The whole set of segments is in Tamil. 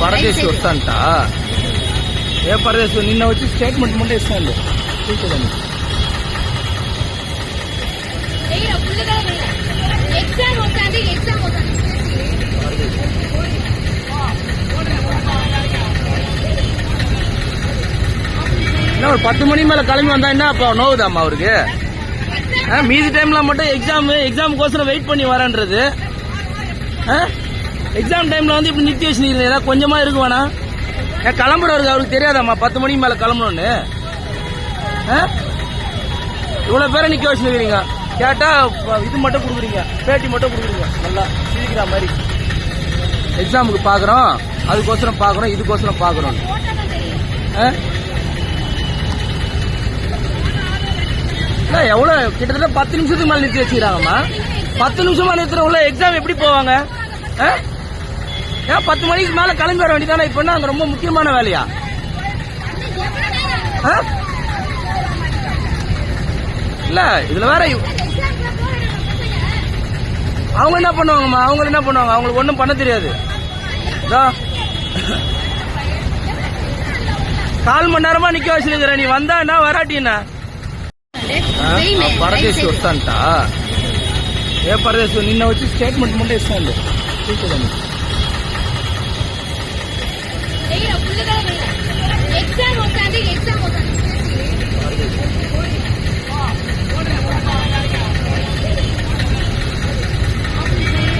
పరదేశి వస్తాంట ఏ పరదేశి నిన్న వచ్చి స్టేట్మెంట్ ముందే ఇస్తాను చూసేదాన్ని ఎగ్జామ్ వస్తుంది ఎగ్జామ్ వస్తుంది என்ன ஒரு பத்து மணி மேல கிளம்பி வந்தா என்ன அப்போ நோவுதாம்மா அவருக்கு ஆ, மீதி டைம்ல மட்டும் எக்ஸாம் எக்ஸாமுக்கோசரம் வெயிட் பண்ணி வரேன்றது எக்ஸாம் டைம்ல வந்து இப்படி நிறுத்தி வச்சுருக்கீங்க கொஞ்சமாக கொஞ்சமா இருக்கு வேணா ஏன் கிளம்புறவருக்கு அவருக்கு தெரியாதாம்மா? பத்து மணிக்கு மேல கிளம்பணும்னு. ஆ? இவ்வளவு பேரை நிக்க வச்சுருக்கீங்க கேட்டா இது மட்டும் கொடுக்குறீங்க. பேட்டி மட்டும் கொடுக்குறீங்க. நல்லா சிரிக்கிற மாதிரி. எக்ஸாமுக்கு பாக்குறோம். அதுக்கோசரம் பாக்குறோம் இதுக்கோசரம் பாக்குறோம். ஆ? எவ்வளோ எவ்வளவு? கிட்டத்தட்ட பத்து நிமிஷத்துக்கு மேல நிறுத்தி வச்சுக்கிறாங்கம்மா. பத்து நிமிஷமா நிறுத்துறவங்கள எக்ஸாம் எப்படி போவாங்க? ஆ? ஏன் பத்து மணிக்கு மேல கிளம்பி வர வேண்டியதானே இப்ப என்ன அங்க ரொம்ப முக்கியமான வேலையா ஆ? இல்ல இதுல வேற இவ்- அவங்க என்ன பண்ணுவாங்கம்மா அவங்க என்ன பண்ணுவாங்க அவங்களுக்கு ஒண்ணும் பண்ண தெரியாது இதோ. கால் மணி நேரமா நிக்க வச்சிருக்கிற நீ வந்தா என்ன வராட்டின்னா పరదేశి వస్తాంట ఏ పరదేశి నిన్న వచ్చి స్టేట్మెంట్ ముందే ఇస్తాను చూసేదాన్ని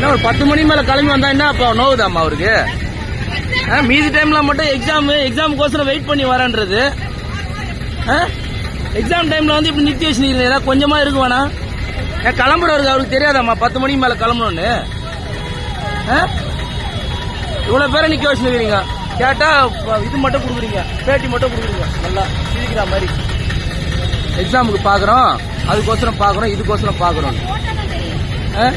ஏன்னா ஒரு பத்து மணி மேல கிளம்பி வந்தா என்ன அப்போ நோவுதாம்மா அவருக்கு? ஆ, மீதி டைம்ல மட்டும் எக்ஸாம் எக்ஸாமுக்கோசரம் வெயிட் பண்ணி வரேன்றது. எக்ஸாம் டைம்ல வந்து இப்படி நிறுத்தி வச்சுருக்கீங்க ஏதாவது கொஞ்சமா இருக்கு வேணா. ஏன் கிளம்புறவருக்கு அவருக்கு தெரியாதாம்மா பத்து மணிக்கு மேல கிளம்பணும்னு. ஆ? இவ்வளவு பேரை நிக்க வச்சுருக்கீங்க கேட்டா இது மட்டும் கொடுக்குறீங்க பேட்டி மட்டும் கொடுக்குறீங்க. நல்லா சிரிக்கிற மாதிரி. எக்ஸாமுக்கு பாக்குறோம் அதுக்கோசரம் பாக்குறோம் இதுக்கோசரம் பாக்குறோம் ஆ?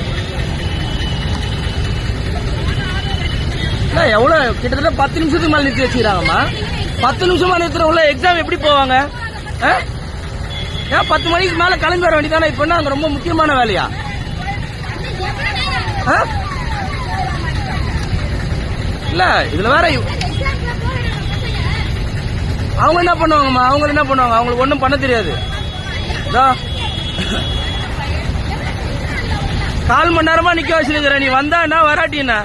இல்ல, எவ்வளவு? கிட்டத்தட்ட பத்து நிமிஷத்துக்கு மேலே நிறுத்தி வச்சுக்கிறாங்கம்மா. பத்து நிமிஷமா நிறுத்துறவங்கள எக்ஸாம் எப்படி போவாங்க? ஆ? ஏன் பத்து மணிக்கு மேல கிளம்பி வர வேண்டியதானே இப்போ என்ன ரொம்ப முக்கியமான வேலையா? ஆ? இல்ல இதுல வேற அவங்க என்ன பண்ணுவாங்கம்மா? அவங்க என்ன பண்ணுவாங்க? அவங்களுக்கு ஒன்றும் பண்ண தெரியாது. கால் மணி நேரமா நிக்க வச்சிருக்கிற நீ வந்தா என்ன வராட்டின்னா